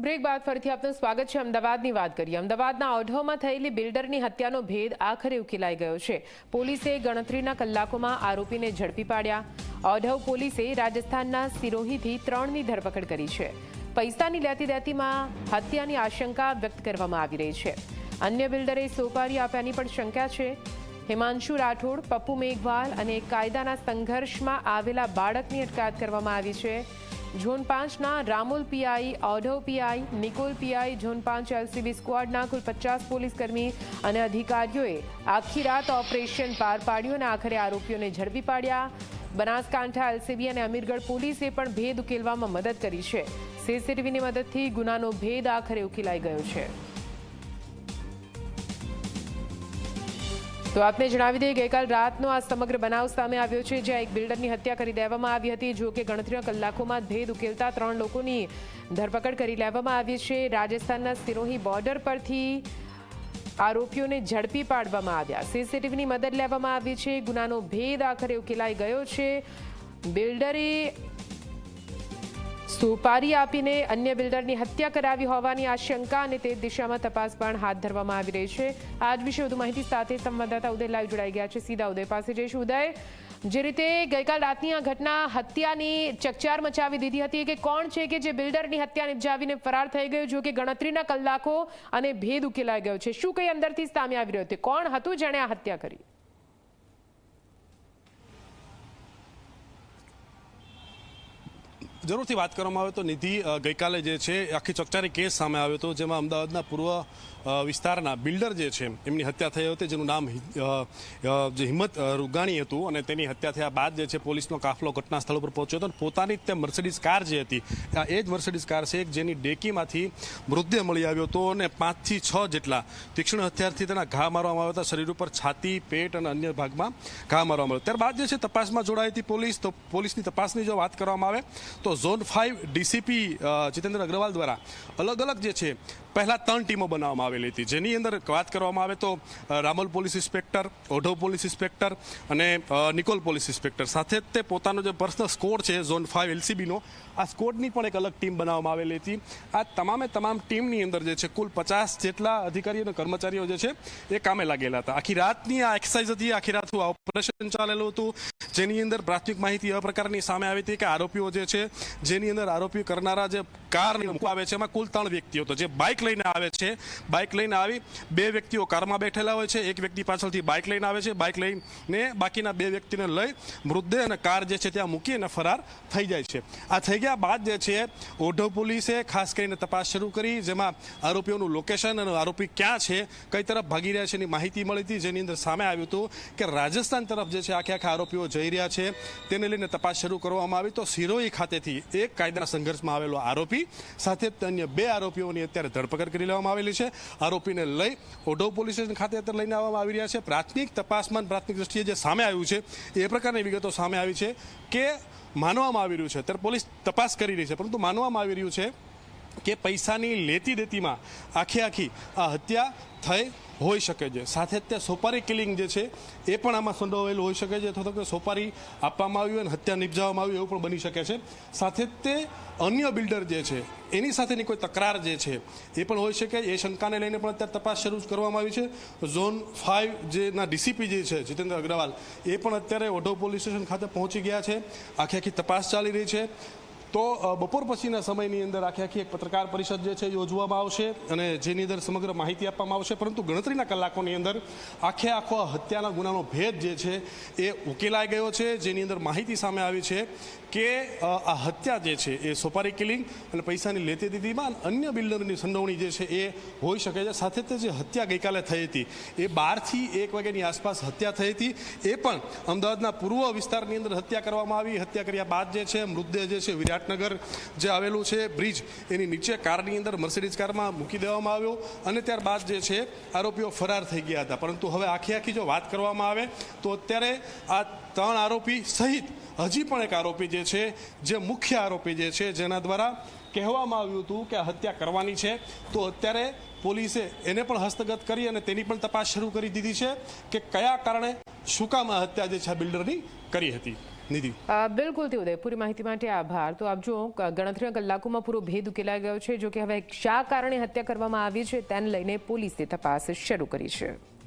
Break બાદ ફરીથી આપનું સ્વાગત છે. અમદાવાદની વાત કરીએ. અમદાવાદના ઓઢવમાં થયેલી બિલ્ડરની હત્યાનો ભેદ આખરે ઉકેલાઈ ગયો છે. પોલીસે ગણતરીના કલાકોમાં આરોપીને ઝડપી પાડ્યા. ઓઢવ પોલીસે રાજસ્થાનના સિરોહીથી ત્રણની ધરપકડ કરી છે. પૈસાની લેતી દેતીમાં હત્યાની આશંકા વ્યક્ત કરવામાં આવી રહી છે. અન્ય બિલ્ડરે સોપારી આપ્યાની પણ શંકા છે. હિમાંશુ રાઠોડ, પપ્પુ મેઘવાલ અને કાયદાના સંઘર્ષમાં આવેલા બાળકની અટકાયત કરવામાં આવી છે. ઝોન પાંચના Ramol PI Odhav PI, Nikol PI, zone પાંચ એલસીબી સ્ક્વોડના કુલ પચાસ પોલીસકર્મી અને અધિકારીઓએ આખી રાત ઓપરેશન પાર પાડ્યું અને આખરે આરોપીઓને ઝડપી પાડ્યા. બનાસકાંઠા એલસીબી અને અમીરગઢ પોલીસે પણ ભેદ ઉકેલવામાં મદદ કરી છે. સીસીટીવીની મદદથી ગુનાનો ભેદ આખરે ઉકેલાઈ ગયો છે. તો આપને જણાવી દઈએ, ગઈકાલ રાતનો આ સમગ્ર બનાવ સામે આવ્યો છે, જ્યાં એક બિલ્ડરની હત્યા કરી દેવામાં આવી હતી. જો કે ગણતરીના કલાકોમાં ભેદ ઉકેલતા ત્રણ લોકોની ધરપકડ કરી લેવામાં આવી છે. રાજસ્થાનના સિરોહી બોર્ડર પરથી આરોપીઓને ઝડપી પાડવામાં આવ્યા. સીસીટીવીની મદદ લેવામાં આવી છે. ગુનાનો ભેદ આખરે ઉકેલાઈ ગયો છે. બિલ્ડરે સુપારી આપીને અન્ય બિલ્ડરની હત્યા કરાવી હોવાની આશંકા અને તે દિશામાં તપાસ પણ હાથ ધરવામાં આવી રહી છે. આજ વિશે વધુ માહિતી સાથે સંવાદદાતા ઉદય લાઈવ જોડાઈ ગયા છે. સીધા ઉદય પાસે જઈશું. ઉદય, જે રીતે ગઈકાલ રાતની આ ઘટના હત્યાની ચકચાર મચાવી દીધી હતી, કે કોણ છે કે જે બિલ્ડરની હત્યા નિપજાવીને ફરાર થઈ ગયો, જો કે ગણતરીના કલાકો અને ભેદ ઉકેલાઈ ગયો છે. શું કઈ અંદરથી સામે આવી રહ્યો હતો? કોણ હતું જેણે આ હત્યા કરી? જરૂરથી વાત કરવામાં આવે તો નિધિ ગઈકાલે જે છે, આખી ચકચારી કેસ સામે આવ્યો હતો, જેમાં અમદાવાદના પૂર્વ વિસ્તારના બિલ્ડર જે છે, એમની હત્યા થઈ હતી, જેનું નામ જે હિંમત રૂગાણી હતું અને તેની હત્યા થયા બાદ જે છે, પોલીસનો કાફલો ઘટના સ્થળ ઉપર પહોંચ્યો હતો અને પોતાની તે મર્સિડીઝ કાર જે હતી એ જ મર્સિડીઝ કાર છે જેની ડેકીમાંથી મૃતદેહ મળી આવ્યો હતો અને પાંચથી છ જેટલા તીક્ષ્ણ હથિયારથી તેના ઘા મારવામાં આવ્યા હતા, શરીર ઉપર છાતી, પેટ અને અન્ય ભાગમાં ઘા મારવામાં આવ્યો ત્યારબાદ જે છે, તપાસમાં જોડાઈ હતી પોલીસ, તો પોલીસની તપાસની જો વાત કરવામાં આવે, તો zone five DCP Jitendra Agarwal દ્વારા અલગ અલગ જે છે પહેલા ત્રણ ટીમો બનાવવામાં આવેલી હતી. જેની અંદર વાત કરવામાં આવે તો Ramol police inspector, Odhav police inspector અને નિકોલ પોલીસ ઇન્સ્પેક્ટર. સાથે તે પોતાનો જે પર્સનલ સ્કોર છે, ઝોન ફાઇવ એલસીબીનો આ સ્કોડની પણ એક અલગ ટીમ બનાવવામાં આવેલી હતી. આ તમામે તમામ ટીમની અંદર જે છે, કુલ પચાસ જેટલા અધિકારીઓ અને કર્મચારીઓ જે છે, એ કામે લાગેલા હતા. આખી રાતની આ એક્સરસાઇઝ હતી, આખી રાત આ ઓપરેશન ચાલેલું હતું? જેની અંદર પ્રાથમિક માહિતી આ પ્રકારની સામે આવી હતી કે આરોપીઓ જે છે, જેની અંદર આરોપીઓ કરનારા જે કાર આવે છે. એમાં કુલ ત્રણ વ્યક્તિઓ તો જે બાઇક લઈને આવે છે. બાઇક લઈને આવી બે વ્યક્તિઓ કારમાં બેઠેલા હોય છે. એક વ્યક્તિ પાછળથી બાઇક લઈને આવે છે. બાઇક લઈને બાકીના બે વ્યક્તિને લઈ મૃતદેહ અને કાર જે છે ત્યાં મૂકી અને ફરાર થઈ જાય છે. આ થઈ ગયા બાદ જે છે, ઓઢવ પોલીસે ખાસ કરીને તપાસ શરૂ કરી, જેમાં આરોપીઓનું લોકેશન અને આરોપી ક્યાં છે, કઈ તરફ ભાગી રહ્યા છે એની માહિતી મળી હતી. જેની અંદર સામે આવ્યું હતું કે રાજસ્થાન તરફ જે છે આખે આખા આરોપીઓ જઈ રહ્યા છે. તેને લઈને તપાસ શરૂ કરવામાં આવી. તો સિરોહી ખાતેથી એક કાયદાના સંઘર્ષમાં આવેલો આરોપી સાથે જ અન્ય બે આરોપીઓની અત્યારે ધરપકડ કરી લેવામાં આવેલી છે. આરોપીને લઈ ઓઢવ પોલીસ સ્ટેશન ખાતે અત્યારે લઈને આવવામાં આવી રહ્યા છે. પ્રાથમિક તપાસમાં પ્રાથમિક દ્રષ્ટિએ જે સામે આવ્યું છે, એ પ્રકારની વિગતો સામે આવી છે કે માનવામાં આવી રહ્યું છે. અત્યારે પોલીસ તપાસ કરી રહી છે, પરંતુ માનવામાં આવી રહ્યું છે કે પૈસાની લેતી દેતીમાં આખી આખી આ હત્યા થઈ હોઈ શકે છે. સાથે જ તે સોપારી કિલિંગ જે છે, એ પણ આમાં સંડોવાયેલું હોઈ શકે છે. અથવા તો સોપારી આપવામાં આવી અને હત્યા નિપજાવવામાં આવી એવું પણ બની શકે છે. સાથે જ તે અન્ય બિલ્ડર જે છે, એની સાથેની કોઈ તકરાર જે છે, એ પણ હોઈ શકે. એ શંકાને લઈને પણ અત્યારે તપાસ શરૂ કરવામાં આવી છે. ઝોન ફાઇવ જેના ડીસીપી જે છે, જીતેન્દ્ર અગ્રવાલ, એ પણ અત્યારે ઓઢવ પોલીસ સ્ટેશન ખાતે પહોંચી ગયા છે. આખી આખી તપાસ ચાલી રહી છે. તો બપોર પછીના સમયની અંદર આખી આખી એક પત્રકાર પરિષદ જે છે યોજવામાં આવશે અને જેની અંદર સમગ્ર માહિતી આપવામાં આવશે. પરંતુ ગણતરીના કલાકોની અંદર આખે આખો હત્યાના ગુનાનો ભેદ જે છે એ ઉકેલાઈ ગયો છે. જેની અંદર માહિતી સામે આવી છે કે આ હત્યા જે છે એ સોપારી કિલિંગ અને પૈસાની લેતી દીધીમાં અન્ય બિલ્ડરની સંડોવણી જે છે એ હોઈ શકે છે. સાથે તે જે હત્યા ગઈકાલે થઈ હતી એ બારથી એક વાગ્યાની આસપાસ હત્યા થઈ હતી. એ પણ અમદાવાદના પૂર્વ વિસ્તારની અંદર હત્યા કરવામાં આવી. હત્યા કર્યા બાદ જે છે મૃતદેહ જે છે વિરાટનગર જે આવેલું છે, બ્રિજ, એની નીચે કારની અંદર મર્સિડીઝ કારમાં મૂકી દેવામાં આવ્યો અને ત્યારબાદ જે છે, આરોપીઓ ફરાર થઈ ગયા હતા. પરંતુ હવે આખી આખી જો વાત કરવામાં આવે, તો અત્યારે આ ત્રણ આરોપી સહિત હજી પણ એક આરોપી જે છે, જે મુખ્ય આરોપી જે છે, જેના દ્વારા કહેવામાં આવ્યું હતું કે હત્યા કરવાની છે. તો અત્યારે પોલીસે એને પણ હસ્તગત કરી અને તેની પણ તપાસ શરૂ કરી દીધી છે કે કયા કારણે, શું કામ હત્યા જે છે બિલ્ડરની કરી હતી. નિધિ. અ, બિલકુલ તે ઉદય પૂરી માહિતી માટે આભાર. તો આપ જો ગણતરીના કલાકોમાં પૂરો ભેદ ઉકેલાઈ ગયો છે જો કે હવે શા કારણે હત્યા કરવામાં આવી છે તેને લઈને પોલીસે તપાસ શરૂ કરી છે.